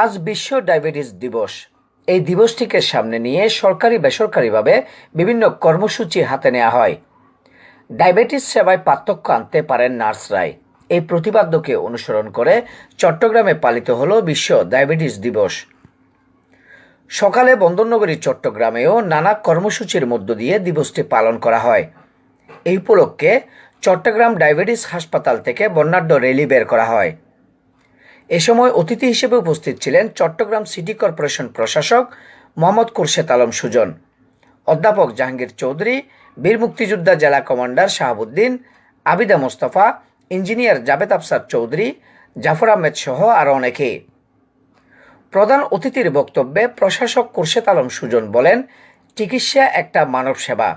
আজ বিশ্ব ডায়াবেটিস দিবস। এই দিবসটিকে সামনে নিয়ে সরকারি বেসরকারিভাবে বিভিন্ন কর্মসূচি হাতে নেওয়া হয়। ডায়াবেটিস সেবায় পার্থক্য আনতে পারেন নার্সরাই। এই প্রতিপাদ্যকে অনুসরণ করে চট্টগ্রামে পালিত হলো বিশ্ব ডায়াবেটিস দিবস। সকালে বন্দরনগরী চট্টগ্রামেও নানা কর্মসূচির মধ্য দিয়ে দিবসটি পালন করা হয়। এই উপলক্ষে চট্টগ্রাম ডায়াবেটিস হাসপাতাল থেকে বর্ণাঢ্য র্যালি বের করা হয়। এ সময় অতিথি হিসেবে উপস্থিত ছিলেন চট্টগ্রাম সিটি কর্পোরেশন প্রশাসক মোহাম্মদ কুরশেদ আলম সুজন, অধ্যাপক জাহাঙ্গীর চৌধুরী, বীর মুক্তিযোদ্ধা জেলা কমান্ডার শাহাবুদ্দিন, আবিদা মোস্তফা, ইঞ্জিনিয়ার জাবেদ আফসার চৌধুরী, জাফর আহমেদ সহ আরও অনেকে। প্রধান অতিথির বক্তব্যে প্রশাসক কুরশেদ আলম সুজন বলেন, চিকিৎসা একটা মানব সেবা।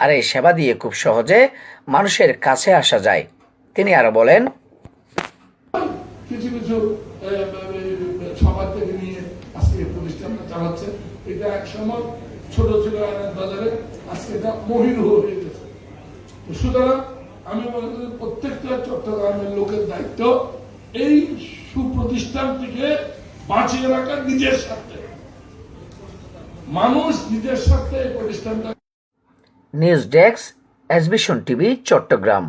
আর এই সেবা দিয়ে খুব সহজে মানুষের কাছে আসা যায়। তিনি আরও বলেন কিছু কিছু থেকে নিয়ে আজকে প্রতিষ্ঠানটা চালাচ্ছে। এটা এক সময় ছোট বাজারে, আজকে এটা হয়ে গেছে। সুতরাং আমি প্রত্যেকটা চট্টগ্রামের লোকের দায়িত্ব এই সুপ্রতিষ্ঠানটিকে বাঁচিয়ে রাখা নিজের স্বার্থে। মানুষ নিজের স্বার্থে এই প্রতিষ্ঠানটা নিউজ ডেস্ক এসবিশন টিভি, চট্টগ্রাম।